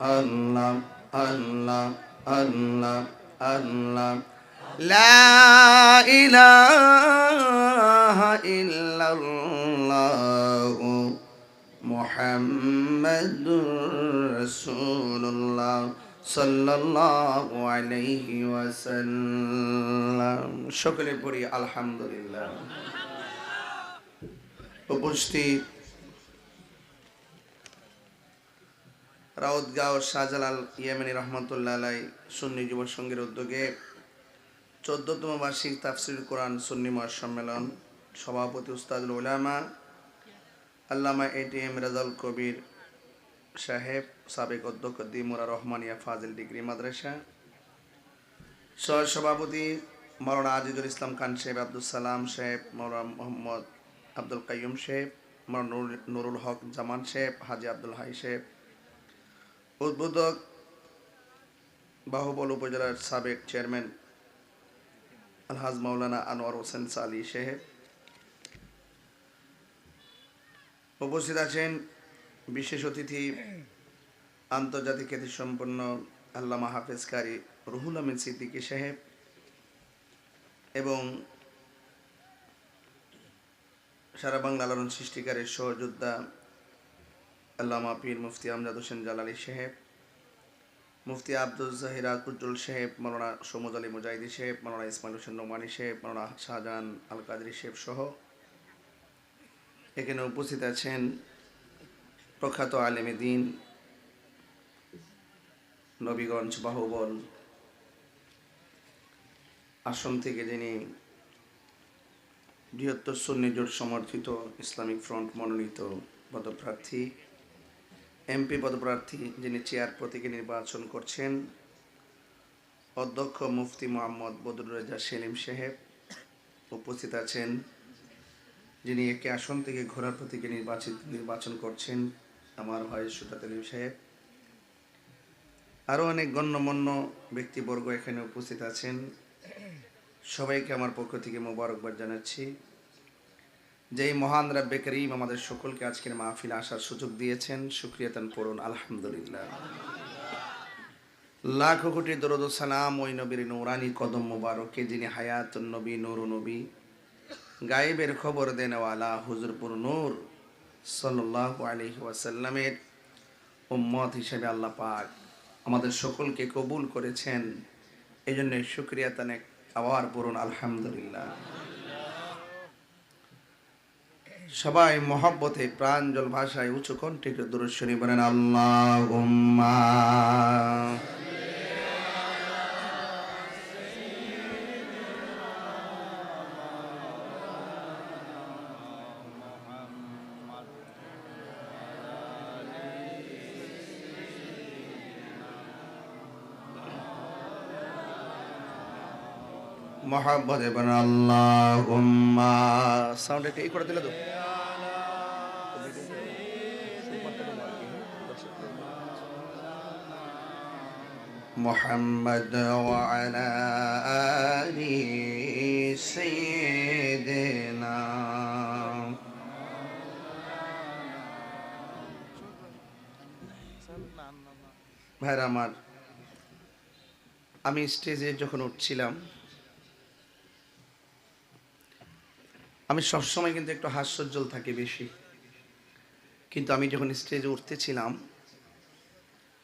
আল্লাহ আল্লাহ আল্লাহ আল্লাহ। লা ইলাহা ইল্লাল্লাহ মুহাম্মাদুর রাসূলুল্লাহ সাল্লাল্লাহু আলাইহি ওয়াসাল্লাম। সকলে পড়ি আলহামদুলিল্লাহ। উপস্থিত রাউতগাঁও শাহজালাল ইয়ামিনী রহমতুল্লাহ আলাই সুন্নি যুব সংঘের উদ্যোগে চোদ্দতম বার্ষিক তাফসির কোরআন সুন্নি সম্মেলন সভাপতি উস্তাদুল উলামা, আল্লামা এটিএম রাজাল কবির সাহেব, সাবেক অধ্যক্ষ দিমুরা রহমানিয়া ফাজিল ডিগ্রি মাদ্রাসা। সহ সভাপতি মৌলানা আজিজুল ইসলাম খান সাহেব আব্দুল সালাম সাহেব, মৌলানা মোহাম্মদ আব্দুল কাইয়ুম সাহেব, মৌলানা নুরুল হক জামান সাহেব, হাজি আব্দুল হাই সাহেব উদ্বোধক বাহুবল উপজেলার সাবেক চেয়ারম্যান আলহাজ মাওলানা আনোয়ার হোসেন সালি সাহেব। উপস্থিত আছেন বিশেষ অতিথি আন্তর্জাতিক খ্যাতিসম্পন্ন আল্লামা হাফেজ কারি রুহুল আমিন সিদ্দিকী সাহেব এবং সারা বাংলা লালন সৃষ্টিকারের সহযোদ্ধা আল্লামা পীর মুফতি আমজাদ হোসেন জালালি সাহেব, মুফতি আব্দুল জাহির আকুজুল সাহেব মৌলানা সমুদ আলী মুজাহিদি সাহেব মৌলানা ইসমাইল হোসেন নোমানি সাহেব মৌলানা শাহজাহান আল কাদরি সাহেব সহ এখানে উপস্থিত আছেন প্রখ্যাত আলেমে দিন, নবীগঞ্জ বাহুবল আসন থেকে যিনি বৃহত্তর সুন্নি জোট সমর্থিত ইসলামিক ফ্রন্ট মনোনীত পদপ্রার্থী এমপি পদপ্রার্থী যিনি চেয়ার প্রতীকে নির্বাচন করছেন, অধ্যক্ষ মুফতি মোহাম্মদ বদরুল রেজা সেলিম সাহেব উপস্থিত আছেন, যিনি একে আসন থেকে ঘোড়ার প্রতীকে নির্বাচিত, নির্বাচন করছেন, আমার ভাই সুতাত আলী সাহেব। আরও অনেক গণ্যমান্য ব্যক্তিবর্গ এখানে উপস্থিত আছেন। সবাইকে আমার পক্ষ থেকে মোবারকবাদ জানাচ্ছি। যেই মহান রাব্বে করিম আমাদের সকলকে আজকের মাহফিল আসার সুযোগ দিয়েছেন সুক্রিয়াতান পড়ুন আলহামদুলিল্লাহ। লাখো কোটি দরদ সালাম ওই নবীর নৌরানি কদম মোবারকে যিনি হায়াত নবী নুর নবী, গায়েবের খবর দেনওয়ালা হুজুরপুর নূর সাল্লাল্লাহু আলাইহি ওয়াসাল্লামের উম্মত হিসেবে আল্লাহ পাক আমাদের সকলকে কবুল করেছেন। এই জন্য সুক্রিয়া তানে আবার পড়ুন, আলহামদুলিল্লাহ। সবাই মহব্বতে প্রাঞ্জল ভাষায় উঁচু কণ্ঠে একটু দূরস্বরী বলেন আল্লাহ মহাব্বতে বলেন আল্লাহ সাউন্ড একটা এই করে দিলে তো محمد وعلى آل سيدنا ভাইরা আমার আমি স্টেজে যখন উঠছিলাম আমি সবসময় কিন্তু একটু হাস্যজ্জ্বল থাকি বেশি। কিন্তু আমি যখন স্টেজে উঠতেছিলাম,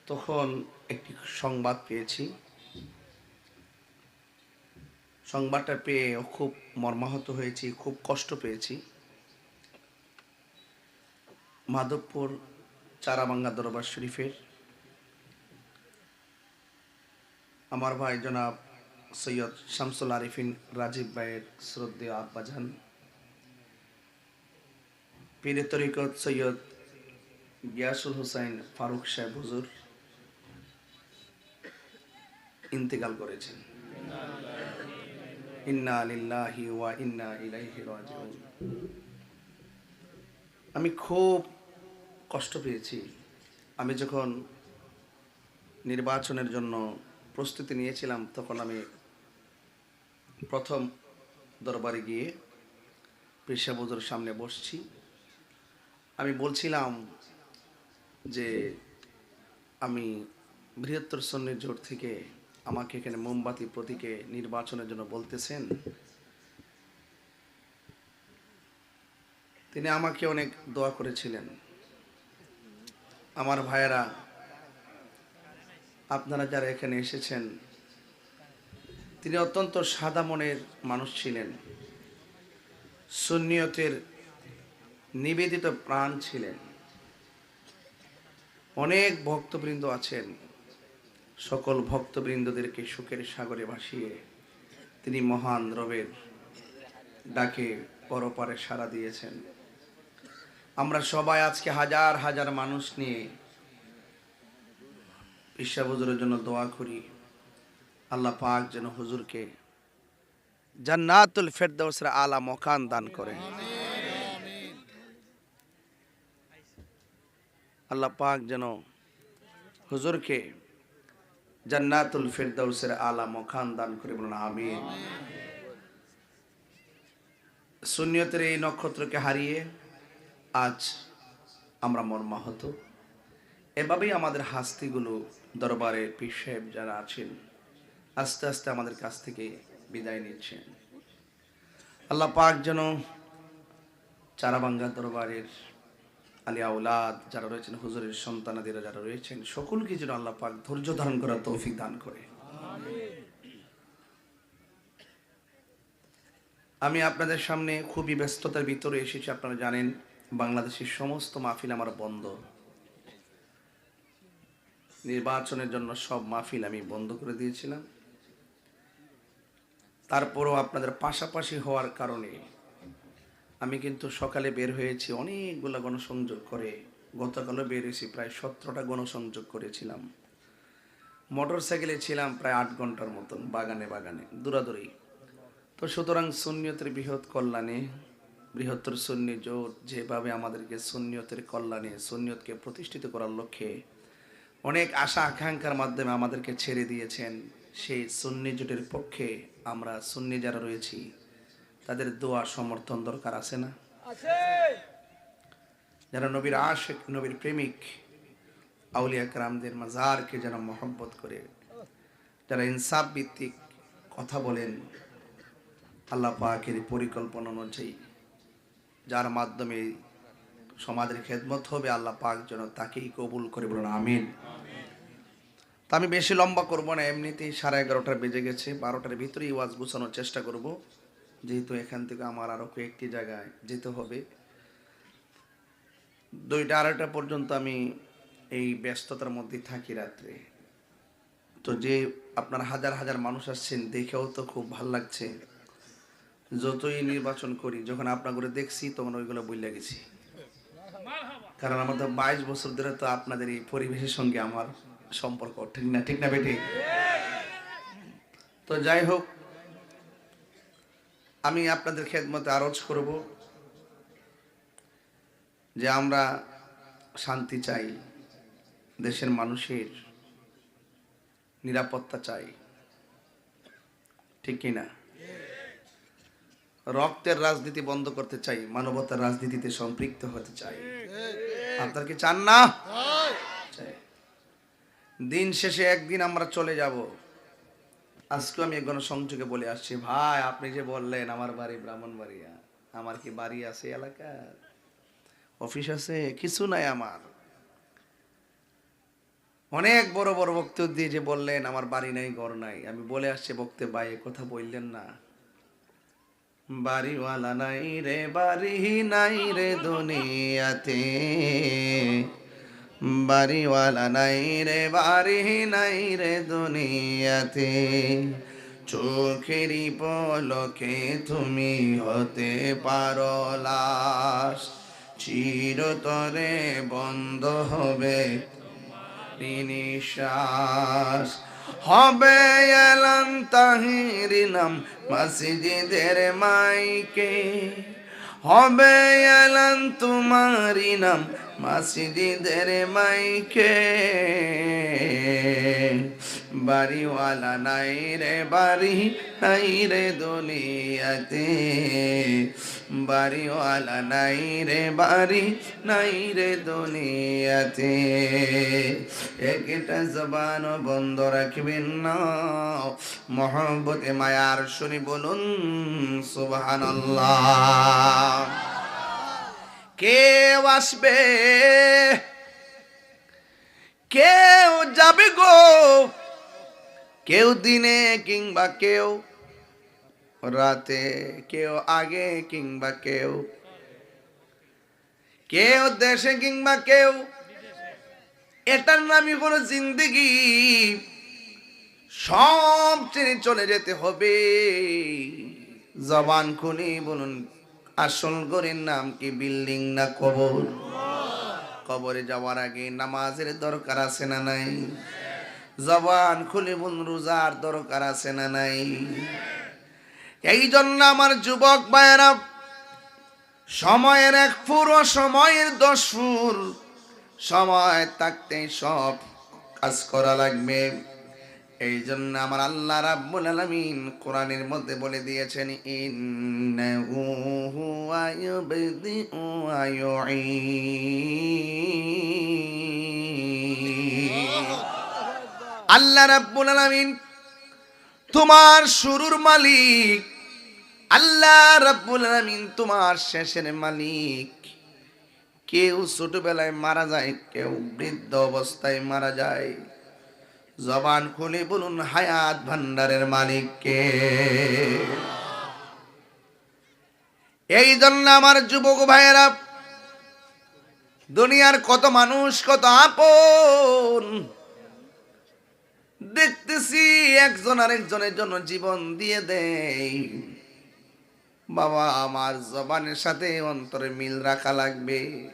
তখন একটি সংবাদ পেয়েছি। সংবাদটা পেয়ে খুব মর্মাহত হয়েছি, খুব কষ্ট পেয়েছি। মাধবপুর চারাবাঙ্গা দরবার শরীফের। আমার ভাই জনাব সৈয়দ শামসুল আরিফিন রাজীব ভাইয়ের শ্রদ্ধেয় আব্বাজান। পীরে তরিকত সৈয়দ গিয়াসুল হুসাইন ফারুক সাহেব হুজুর ইন্তেকাল করেছেন। ইন্না ওয়া ইন্না আমি খুব কষ্ট পেয়েছি। আমি যখন নির্বাচনের জন্য প্রস্তুতি নিয়েছিলাম, তখন আমি প্রথম দরবারে গিয়ে পেশাবুজুর সামনে বসছি। আমি বলছিলাম যে আমি বৃহত্তর সন্ন্যের জোট থেকে আমাকে এখানে মোমবাতি প্রতীকে নির্বাচনের জন্য বলতেছেন। তিনি আমাকে অনেক দোয়া করেছিলেন। আমার ভাইয়েরা, আপনারা যারা এখানে এসেছেন, তিনি অত্যন্ত সাদা মনের মানুষ ছিলেন। সুন্নিয়তের নিবেদিত প্রাণ ছিলেন। অনেক ভক্তবৃন্দ আছেন। সকল ভক্তবৃন্দদেরকে সুখের সাগরে ভাসিয়ে তিনি মহান রবের ডাকে পরপারে সাড়া দিয়েছেন। আমরা সবাই আজকে হাজার হাজার মানুষ নিয়ে ঈশা হুজুরের জন্য দোয়া করি। আল্লাহ পাক যেন হুজুরকে জান্নাতুল ফেরদৌসের আলা মকান দান করেন। আল্লাহ পাক যেন হুজুরকে জান্নাতুল ফেরদৌসের আলা মখান দান করে বলুন, আমিন। সুনিয়তের এই নক্ষত্রকে হারিয়ে আজ আমরা মর্মাহত। এভাবেই আমাদের হাস্তিগুলো দরবারে পীর সাহেব যারা আছেন, আস্তে আস্তে আমাদের কাছ থেকে বিদায় নিচ্ছেন। আল্লাহ পাক যেন চারাবাঙ্গা দরবারের আলী আউলাদ যারা রয়েছেন, হুজুরের সন্তানাদিরা যারা রয়েছেন, সকলকে যেন আল্লাহ পাক ধৈর্য ধারণ করার তৌফিক দান করে। আমি আপনাদের সামনে খুবই ব্যস্ততার ভিতরে এসেছি, আপনারা জানেন, বাংলাদেশের সমস্ত মাহফিল আমার বন্ধ। নির্বাচনের জন্য সব মাহফিল আমি বন্ধ করে দিয়েছিলাম। তারপরও আপনাদের পাশাপাশি হওয়ার কারণে আমি কিন্তু সকালে বের হয়েছি, অনেকগুলো গণসংযোগ করে। গতকালও বের হয়েছি, প্রায় সতেরোটা গণসংযোগ করেছিলাম। মোটর সাইকেলে ছিলাম প্রায় আট ঘণ্টার মতন, বাগানে বাগানে দূরাদূরি তো সুতরাং সুন্নিয়তের বৃহৎ কল্যাণে, বৃহত্তর সুন্নি জোট যেভাবে আমাদেরকে সুন্নিয়তের কল্যাণে, সুন্নিয়তকে প্রতিষ্ঠিত করার লক্ষ্যে অনেক আশা আকাঙ্ক্ষার মাধ্যমে আমাদেরকে ছেড়ে দিয়েছেন, সেই সুন্নি জোটের পক্ষে আমরা সুন্নি যারা রয়েছি তাদের দোয়া সমর্থন দরকার আছে না? যারা নবীর আশেক নবীর প্রেমিক আউলিয়া কারামদের মাজারকে যেন মহব্বত করে যারা ইনসাফ ভিত্তিক কথা বলেন আল্লাহ পাকের পরিকল্পনা অনুযায়ী যার মাধ্যমে সমাজের খেদমত হবে আল্লাহ পাক যেন তাকেই কবুল করে বলুন আমিন। তা আমি বেশি লম্বা করব না এমনিতেই সাড়ে এগারোটার বেজে গেছে বারোটার ভিতরেই ওয়াজ গুছানোর চেষ্টা করব। যেহেতু এখান থেকে আমার আরও কয়েকটি জায়গায় যেতে হবে। দুইটা আড়াইটা পর্যন্ত আমি এই ব্যস্ততার মধ্যে থাকি রাত্রে। তো যে আপনার হাজার হাজার মানুষ আসছেন, দেখেও তো খুব ভালো লাগছে। যতই নির্বাচন করি, যখন আপনার করে দেখছি, তখন ওইগুলো বইলে গেছি। কারণ আমার তো বাইশ বছর ধরে তো আপনাদের এই পরিবেশের সঙ্গে আমার সম্পর্ক ঠিক না ঠিক না বেটি? তো যাই হোক আমি আপনাদের খেদমতে আরজ করব যে আমরা শান্তি চাই দেশের মানুষের নিরাপত্তা চাই। ঠিক কিনা? রক্তের রাজনীতি বন্ধ করতে চাই মানবতার রাজনীতিতে সম্পৃক্ত হতে চাই। আপনার কি চান না? দিন শেষে একদিন আমরা চলে যাব। আজকে আমি গণসংযোগে বলে আসছি, ভাই, আপনি যে বললেন আমার বাড়ি ব্রাহ্মণ ব্রাহ্মণবাড়িয়া, আমার কি বাড়ি আছে এলাকার? অফিস আছে? কিছু নাই আমার। অনেক বড় বড় বক্তব্য দিয়ে যে বললেন, আমার বাড়ি নাই, ঘর নাই। আমি বলে আসছি বক্তব্য, ভাই কথা বললেন না। বাড়িওয়ালা নাই রে বাড়ি নাই রে দুনিয়াতে। বাড়িওয়ালা নাই রে, বাড়ি নাই রে দুনিয়াতে। চোখেরই পলকে তুমি হতে পারো লাশ। চিরতরে বন্ধ হবে নিঃশ্বাস। হবে এলাম তাহির নাম, মসজিদের মাইকে। হবে এলাম তোমারি নাম মাসিদিদের মাইকে। বাড়িওয়ালা নাই রে বাড়ি নাই রে দুনিয়াতে। বাড়িওয়ালা নাই রে বাড়ি, নাই রে দুনিয়াতে। একটা জবান বন্ধ রাখবেন না। মহব্বতে, মায়ার শুনি বলুন, সুবহানাল্লাহ। কেউ আসবে, কেউ যাবে গো। কেউ দিনে কিংবা কেউ রাতে কেউ আগে কিংবা কেউ। কেউ দেশে কিংবা কেউ। এটার নামই কোনো জিন্দিগি। সব ছেড়ে চলে যেতে হবে। জবান খুনি বলুন, আসল গরের নাম কি, বিল্ডিং না কবর? কবরে যাওয়ার আগে নামাজের দরকার আছে না নাই? জবান খুলে বলুন, রোজার দরকার আছে না নাই? এই জন্য আমার যুবক ভাইয়েরা, সময়ের এক পুরো সময়ের দশ ফুর, সময় থাকতে সব কাজ করা লাগবে। এই জন্য আমার আল্লাহ রাব্বুল আলামিন কোরআনের মধ্যে বলে দিয়েছেন, ইন্নাহু হুয়া ইউবদিউ ওয়া আল্লাহ রাব্বুল আলামিন, তোমার শুরুর মালিক আল্লাহ রাব্বুল আলামিন তোমার শেষের মালিক। কেউ ছোটবেলায় মারা যায়, কেউ বৃদ্ধ অবস্থায় মারা যায়। জবান খুলে বলুন, হায়াত ভান্ডারের মালিককে। এই জন্য আমার যুবক ভাইয়েরা, দুনিয়ার কত মানুষ, কত আপন। দেখতেছি একজন আরেকজনের জন্য জীবন দিয়ে দেয়। বাবা, আমার জবানের সাথে অন্তরে মিল রাখা লাগবে।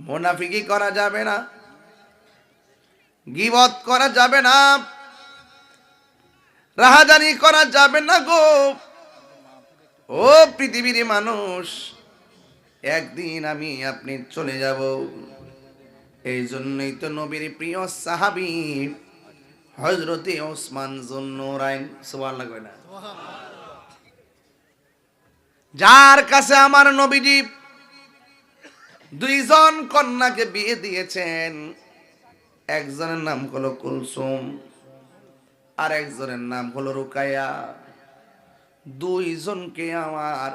মোনাফিকি করা যাবে না। গিবত করা যাবে না। রাহাজানি করা যাবে না গো। ও পৃথিবীর মানুষ, একদিন আমি আপনি চলে যাব। এই জন্যই তো নবীর প্রিয় সাহাবি হজরতে ওসমান জন্নুরাইন সুবহান লাগবে না? যার কাছে আমার নবীজি দুইজন কন্যাকে বিয়ে দিয়েছেন, একজনের নাম হলো কুলসুম আর একজনের নাম হলো রুকায়া দুইজনকে আমার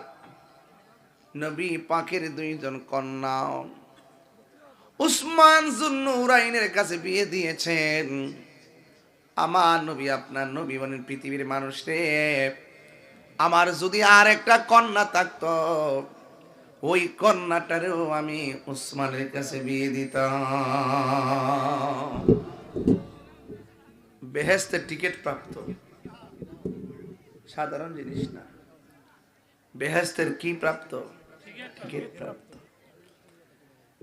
নবী পাখির দুইজন কন্যা উসমান জুন্নুরাইনের কাছে বিয়ে দিয়েছেন। আমার নবী আপনার নবী বলেন পৃথিবীর মানুষ রে। আমার যদি আর একটা কন্যা থাকতো, ওই কন্যাটারেও আমি উসমানের কাছে বিয়ে দিতাম। বেহেস্তের টিকিট প্রাপ্ত। সাধারণ জিনিস না। বেহেস্তের কি প্রাপ্ত? টিকিট প্রাপ্ত।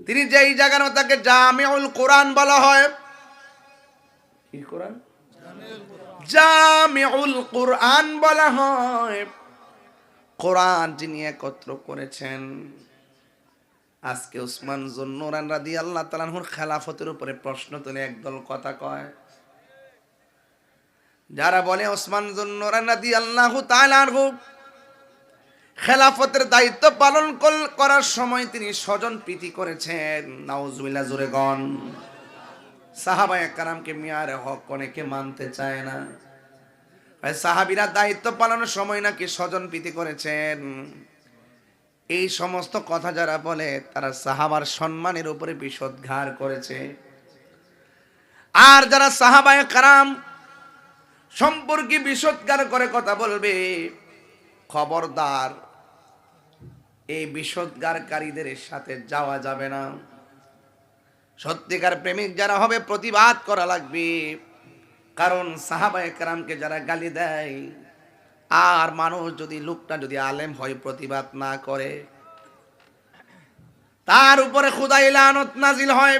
তিনি যেই জায়গার তাকে জামিউল কোরআন বলা হয়, কি কোরআন? জামিউল কোরআন বলা হয়। কোরআন যিনি একত্র করেছেন, আজকে উসমান জন্নুরান রাদি আল্লাহ তালাহুর খেলাফতের উপরে প্রশ্ন তুলে একদল কথা কয়। যারা বলে ওসমান জন্নুরান রাদি আল্লাহ তালাহু খেলাফতের দায়িত্ব পালন করার সময় তিনি স্বজন প্রীতি করেছেন। নাউজুবিল্লাহ, জুরে গন সাহাবা একরামকে মিয়ার হক অনেকে মানতে চায় না। সাহাবিরা দায়িত্ব পালনের সময় নাকি স্বজন প্রীতি করেছেন? এই সমস্ত কথা যারা বলে, তারা সাহাবার সম্মানের উপরে বিষদঘার করেছে। আর যারা সাহাবায় কারাম সম্পর্কে বিষদগার করে কথা বলবে, খবরদার, এই বিষদগারকারীদের সাথে যাওয়া যাবে না। সত্যিকার প্রেমিক যারা হবে, প্রতিবাদ করা লাগবে। কারণ সাহাবা একরামকে যারা গালি দেয়, আর মানুষ যদি, লোকটা যদি আলেম হয়, প্রতিবাদ না করে, তার উপরে খুদাই নাজিল হয়।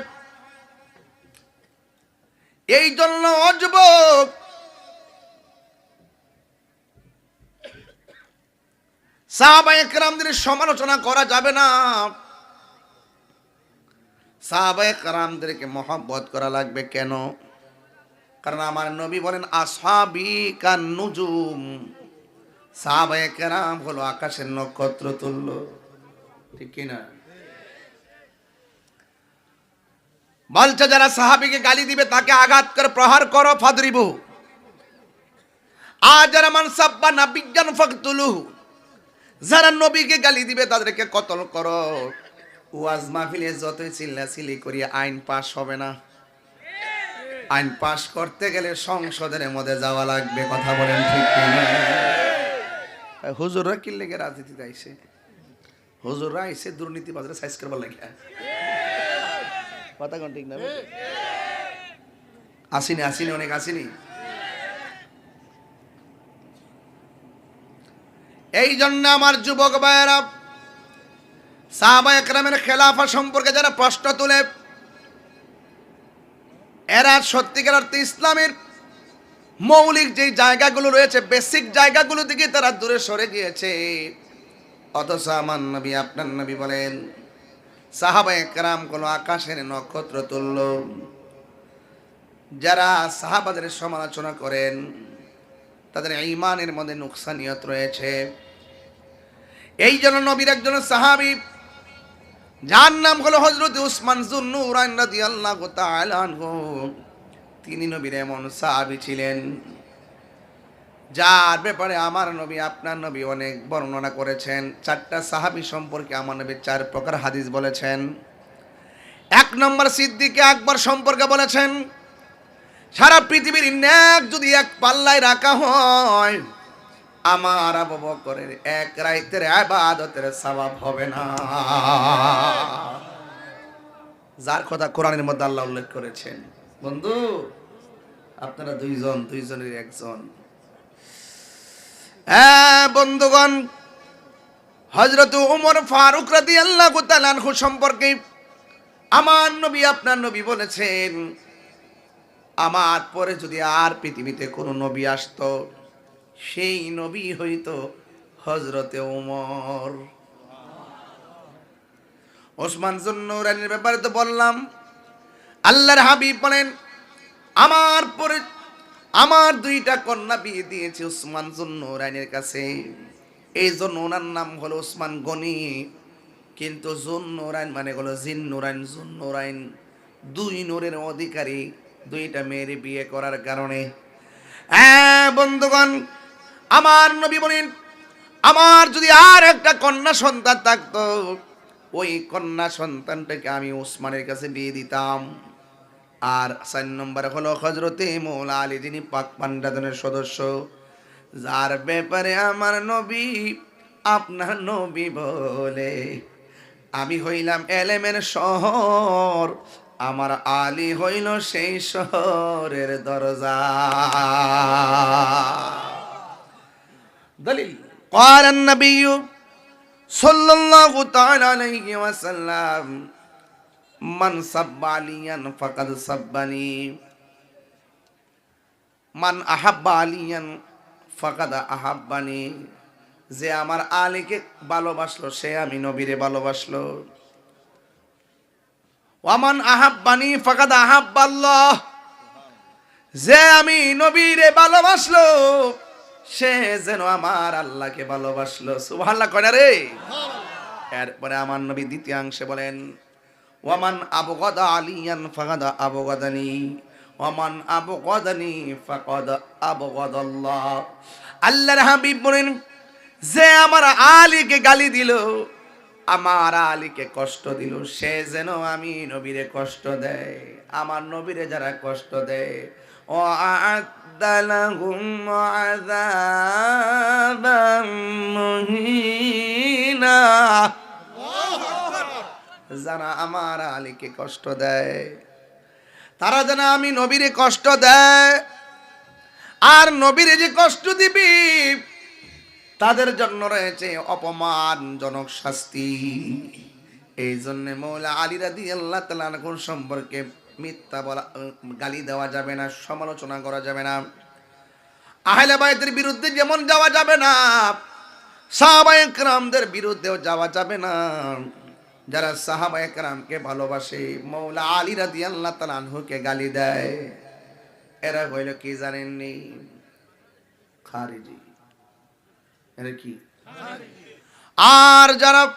এই জন্য অযুবক, সাহাবা একরামদের সমালোচনা করা যাবে না। সাহাবায়ে কারামদেরকে মহব্বত করা লাগবে কেন? কারণ আমার নবী বলেন আসহাবি কান নুজুম। সাহাবায়ে কেরাম হলো আকাশের নক্ষত্র তুল্য। ঠিক কিনা বলছে যারা সাহাবিকে গালি দিবে, তাকে আঘাত করে প্রহার করো, ফাদরিবু। আর যারা মানসাব্বা না বিজ্ঞান ফাকতুলুহু যারা নবীকে গালি দিবে, তাদেরকে কতল করো। ওয়াজ মাহফিলে যতই চিল্লাচিল্লি করি, আইন পাশ হবে না। আইন পাশ করতে গেলে সংসদের মধ্যে যাওয়া লাগবে, কথা বলেন ঠিক হুজুররা কি লেগে রাজনীতিতে আইসে? হুজুররা আইসে দুর্নীতি বাজারে সাইজ করবার লাগে কথা কোন ঠিক না আসিনি আসিনি, অনেক আসিনি। এই জন্য আমার যুবক ভাইয়েরা সাহাবা একরামের খেলাফা সম্পর্কে যারা প্রশ্ন তুলে, এরা সত্যিকার অর্থে ইসলামের মৌলিক যে জায়গাগুলো রয়েছে বেসিক জায়গাগুলো দিকে তারা দূরে সরে গিয়েছে। অথচ আমার নবী, আপনার নবী বলেন, সাহাবা একরাম কোনো আকাশের নক্ষত্র তুল্য। যারা সাহাবাদের সমালোচনা করেন, তাদের ইমানের মধ্যে নুকসানিয়ত রয়েছে। এই জন্য নবীর একজন সাহাবি যার নাম হলো হজরত উসমান জুন্নুরাইন রাদিয়াল্লাহু তাআলা আনহু। তিনি নবীর এমন সাহাবি ছিলেন, যার ব্যাপারে আমার নবী, আপনার নবী অনেক বর্ণনা করেছেন। চারটা সাহাবি সম্পর্কে আমার নবী চার প্রকার হাদিস বলেছেন। এক নম্বর সিদ্দিকে আকবর সম্পর্কে বলেছেন, সারা পৃথিবীর ন্যাক যদি এক পাল্লায় রাখা হয় আমার আবু বকরের এক রাইতের আবাদতের সওয়াব হবে না। যার কথা কোরআনের মধ্যে আল্লাহ উল্লেখ করেছেন। বন্ধু, আপনারা দুইজন, দুইজনের একজন। হ্যাঁ বন্ধুগণ হজরত উমর ফারুক রাদি আল্লাহ তালানহু সম্পর্কে আমার নবী আপনার নবী বলেছেন, আমার পরে যদি আর পৃথিবীতে কোনো নবী আসতো সেই নবী হইতো হজরতে উমর ওসমান জন্নুরানির ব্যাপারে তো বললাম, আল্লাহর হাবিব বলেন, আমার পরে আমার দুইটা কন্যা বিয়ে দিয়েছে ওসমান জন্নুরাইনের কাছে। এই জন্য ওনার নাম হলো ওসমান গনি। কিন্তু জুন্নুরাইন মানে হলো জিন্নুরাইন জুন্নুরাইন দুই নূরের অধিকারী, দুইটা মেয়ের বিয়ে করার কারণে। হ্যাঁ বন্ধুগণ আমার নবী বলেন, আমার যদি আর একটা কন্যা সন্তান থাকতো, ওই কন্যা সন্তানটাকে আমি ওসমানের কাছে বিয়ে দিতাম। আর চার নম্বর হলো হজরতে মৌলা আলী, যিনি পাক পান্ডাদনের সদস্য। যার ব্যাপারে আমার নবী, আপনার নবী বলে, আমি হইলাম এলেমের শহর, আমার আলী হইল সেই শহরের দরজা। দলিল قال النبي صلى الله تعالى عليه وسلم من سب عليا فقد سبني মান আহাব্বা আলিয়ান ফাকাদা আহাব্বানি যে আমার আলীকে ভালোবাসলো সে আমি নবীরে ভালোবাসলো ওয়ামান আহাব্বানি ফাকাদ আহাব্বাল্লাহ যে আমি নবীরে ভালোবাসলো সে যেন আমার আল্লাহকে ভালোবাসলো। সুবহানাল্লাহ কয় না রে? এরপরে আমার নবী দ্বিতীয় অংশে বলেন ওয়ামান আবগদা আলিয়ান ফাকাদা আবগদানি ওয়ামান আবগদানি ফাকাদ আবগদাল্লাহ। আল্লাহর হাবিব বলেন যে আমার আলীকে গালি দিল আমার আলীকে কষ্ট দিল সে যেন আমি নবীরে কষ্ট দেয় আমার নবীরে যারা কষ্ট দেয়। ও আদালাহুম আযাবাম মুহিনা যারা আমার আলীকে কষ্ট দেয়, তারা যেন আমি নবীরে কষ্ট দেয়। আর নবীরে যে কষ্ট দিবি, তাদের জন্য রয়েছে অপমানজনক শাস্তি। এই জন্য মৌলা আলী রাদি আল্লাহ তালা সম্পর্কে মিথ্যা বলা গালি দেওয়া যাবে না, সমালোচনা করা যাবে না। আহলে বাইতের বিরুদ্ধে যেমন যাওয়া যাবে না সাহাবায়করামদের বিরুদ্ধেও যাওয়া যাবে না। যারা সাহাবায়করামকে ভালোবাসে, মৌলা আলী রাদি আল্লাহ তালানহুকে গালি দেয়। এরা হইল কি জানেননি? খারিজি। এটা কি? আর যারা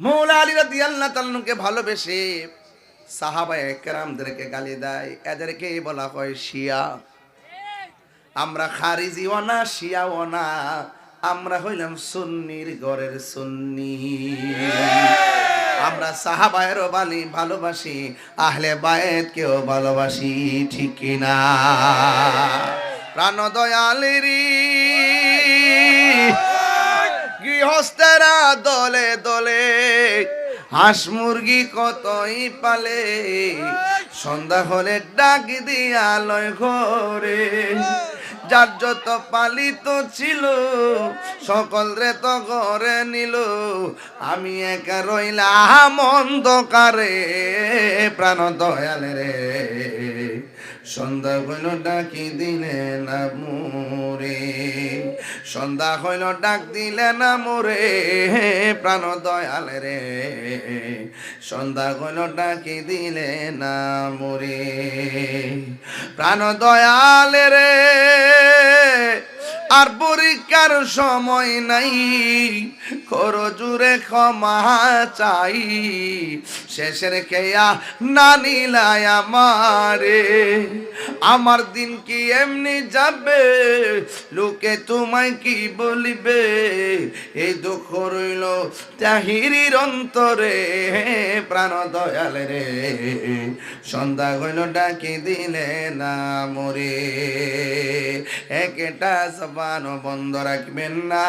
মৌলা আলী রাদি আল্লাহ তালনুকে ভালোবেসে সাহাবা একরামদেরকে গালি দেয় এদেরকে বলা হয় শিয়া। আমরা খারিজিও না, শিয়াও না, আমরা হইলাম সুন্নির ঘরের সুন্নি। আমরা সাহাবায়েরও বালি ভালোবাসি, আহলে বায়ের বায়েতকেও ভালোবাসি, ঠিক কিনা প্রাণ দয়ালেরি গৃহস্থেরা দলে দলে হাঁস মুরগি কতই পালে? সন্ধ্যা হলে ডাক দিয়া লয় ঘরে। যার যত পালিত ছিল, সকল রে তো ঘরে নিল। আমি একা রইলাম অন্ধকারে, প্রাণ দয়ালে রে। সন্ধ্যা হইল ডাকি দিলে না মোরে। সন্ধ্যা হইল, ডাক দিলে না মোরে প্রাণ দয়াল রে। সন্ধ্যা হইল, ডাকি দিলে না মোরে প্রাণ দয়াল রে। আর পরীক্ষার সময় নাই। খরো জুড়ে ক্ষমা চাই। শেষের খেয়া না নিলাই আমারে। দিন কি এমনি যাবে? লোকে তোমায় কি বলিবে? এই দুঃখ রইল তাহিরির অন্তরে। প্রাণ দয়াল রে, সন্ধ্যা হইল ডাকি দিলে না মরে। একটা জবান বন্ধ রাখবেন না।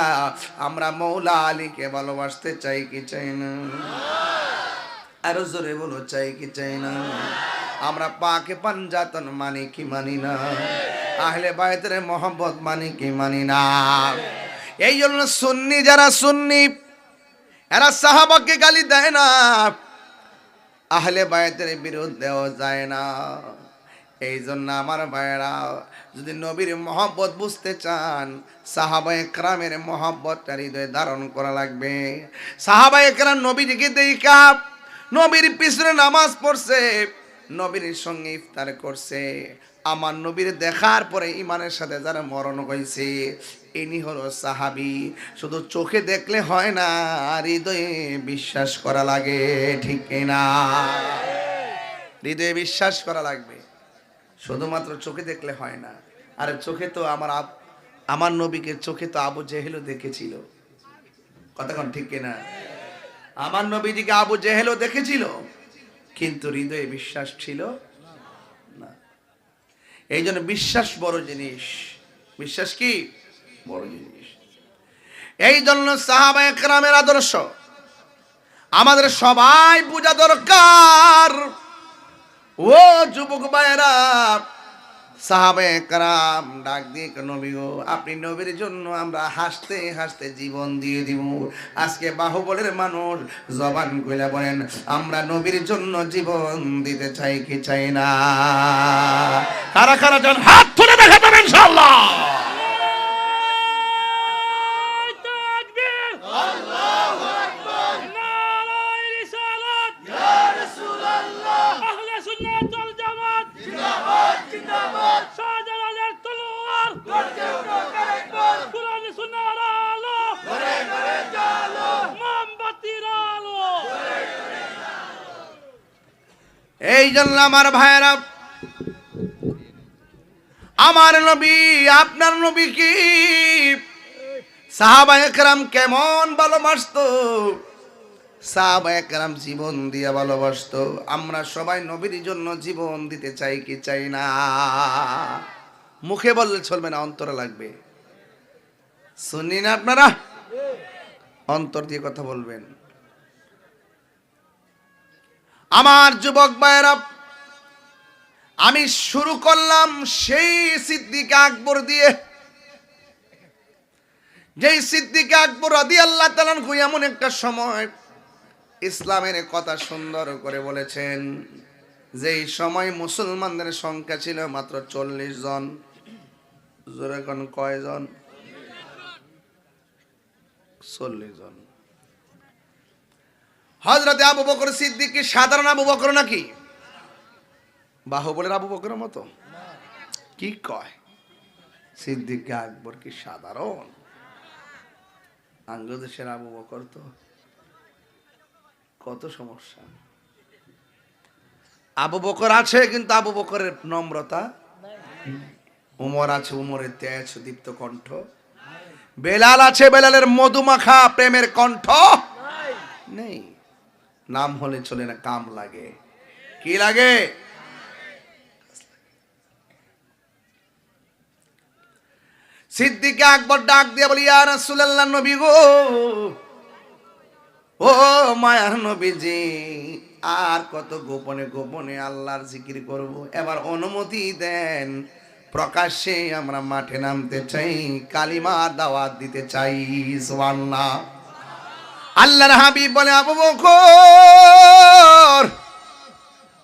আমরা মৌলা আলীকে ভালোবাসতে চাই কি চাই না? আরও জোরে বলো, চাই কি চাই না? আমরা পাকে পাঞ্জাতন মানি কি মানি না? আহলে বায়তের মোহাম্মত মানি কি মানি না? এই জন্য সুন্নি যারা সুন্নি, এরা সাহাবাকে গালি দেয় না। আহলে বায়তের বিরুদ্ধেও যায় না। এই জন্য আমার ভাইয়েরা, যদি নবীর মহব্বত বুঝতে চান, সাহাবা একরামের মহব্বতটা হৃদয়ে ধারণ করা লাগবে। সাহাবা একরাম নবীজিকে দেখা, নবীর পিছনে নামাজ পড়ছে, নবীর সঙ্গে ইফতার করছে। আমার নবীর দেখার পরে ইমানের সাথে যারা মরণ হয়েছে, ইনি হলো সাহাবি। শুধু চোখে দেখলে হয় না, হৃদয়ে বিশ্বাস করা লাগে, ঠিক না হৃদয়ে বিশ্বাস করা লাগবে। শুধুমাত্র চোখে দেখলে হয় না। আরে চোখে তো আমার আমার নবীকে চোখে তো আবু জেহেলও দেখেছিল। কতক্ষণ ঠিক কিনা? আমার নবীজিকে আবু জেহেলও দেখেছিল, কিন্তু হৃদয়ে বিশ্বাস ছিল না। এই জন্য বিশ্বাস বড় জিনিস। বিশ্বাস কি? বড় জিনিস। এই জন্য সাহাবা একরামের আদর্শ, আমাদের সবাই বোঝা দরকার। ও যুবক ভাইরা সাহাবে কারাম ডাক দিয়ে নবী গো, আপনি নবীর জন্য আমরা হাসতে হাসতে জীবন দিয়ে দিব। আজকে বাহুবলের মানুষ জবান কইলা বলেন, আমরা নবীর জন্য জীবন দিতে চাই কি চাই না? কারা কারা জন, হাত তুলে দেখাবেন ইনশাআল্লাহ তাকবীর আল্লাহু আকবার নারায়ে রিসালাত ইয়া রাসূলুল্লাহ আহলে সুন্নাত ওয়াল জামাত জিন্দাবাদ জিন্দাবাদ শাহজালালের তলোয়ার গর্জে ওঠো কারেকবার কুরআন সুন্নাহর আলো ঘরে ঘরে জালো মোমবাতির আলো এই জন্য আমার ভাইয়েরা, আমার নবী, আপনার নবী কি? সাহাবা একরাম কেমন ভালোবাসতো? সাহাবা একরাম জীবন দিয়ে ভালোবাসতো। আমরা সবাই নবীর জন্য জীবন দিতে চাই কি চাই না? মুখে বললে চলবে না, অন্তরে লাগবে। শুনি না আপনারা? অন্তর দিয়ে কথা বলবেন। আমার যুবক ভাইয়েরা, আমি শুরু করলাম সেই সিদ্দিক আকবর দিয়ে। যেই সিদ্দিক আকবর আদি আল্লাহ তালান এমন একটা সময় ইসলামের কথা সুন্দর করে বলেছেন, যেই সময় মুসলমানদের সংখ্যা ছিল মাত্র চল্লিশ জন। জোরে কয়জন? চল্লিশ জন। হজরতে আবু বকর সিদ্দিক কি সাধারণ আবু বকর নাকি? বাহুবলের আবু বকরের মতো? কি কয়? সিদ্দিক আকবর কি সাধারণ? আঙ্গদেশের আবু বকর তো কত সমস্যা। আবু বকর আছে, কিন্তু আবু বকরের নম্রতা উমর আছে, উমরের তেজ, দীপ্ত কণ্ঠ। বেলাল আছে, বেলালের মধুমাখা, প্রেমের কণ্ঠ। নেই। নাম হলে চলে না, কাম লাগে। কি লাগে? সিদ্দিকে আকবর ডাক দিয়ে বলি, ইয়া রাসূলুল্লাহ নবী গো। ও মায়ার নবীজি, আর কত গোপনে গোপনে আল্লাহর জিকির করব। এবার অনুমতি দেন, প্রকাশ্যে আমরা মাঠে নামতে চাই কালিমা দাওয়াত দিতে চাই, সুবহানাল্লাহ। আল্লাহর হাবিব বলে, আবু বকর,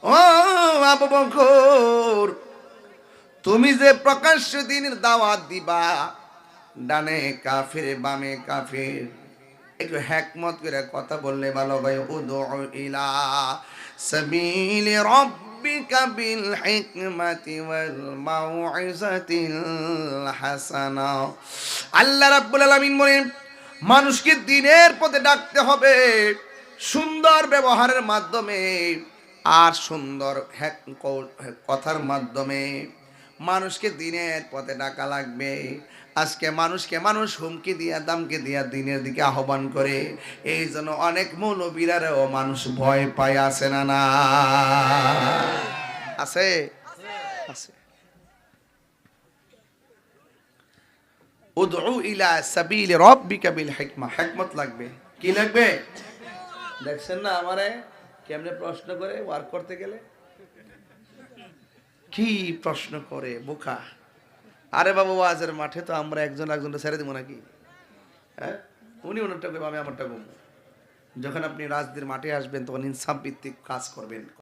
ও আবু বকর, তুমি যে প্রকাশ্য দিনের দাওয়াত দিবা, ডানে কাফের, বামে কাফের, একটু হ্যাকমত করে কথা বললে ভালো ভাই উদু ইলা সাবিল রাব্বিকা বিল হিকমাতি ওয়াল মাউইজাতিল হাসানা। আল্লাহ রাব্বুল আলামিন বলেন মানুষকে দিনের পথে ডাকতে হবে। সুন্দর ব্যবহারের মাধ্যমে আর সুন্দর কথার মাধ্যমে মানুষকে দিনের পথে ডাকা লাগবে। আজকে মানুষকে মানুষ হুমকি দিয়া, দামকে দিয়া দিনের দিকে আহ্বান করে। এই জন্য অনেক মৌলবীরারেও মানুষ ভয় পায় আসে না না আছে? আছে। উদউ ইলা সাবিল রাব্বিকা বিল হিকমা। হিকমত লাগবে। কি লাগবে? দেখছেন না আমারে? কেমনে প্রশ্ন করে? ওয়ার্ক করতে গেলে? কি প্রশ্ন করে বোকা? আরে বাবু, ওয়াজের মাঠে তো আমরা একজন একজনটা ছেড়ে দিব নাকি? হ্যাঁ? উনি ওনারটা করব, আমি আমারটা করব। যখন আপনি রাজদের মাঠে আসবেন, তখন ইনসাফ ভিত্তিক কাজ করবেন।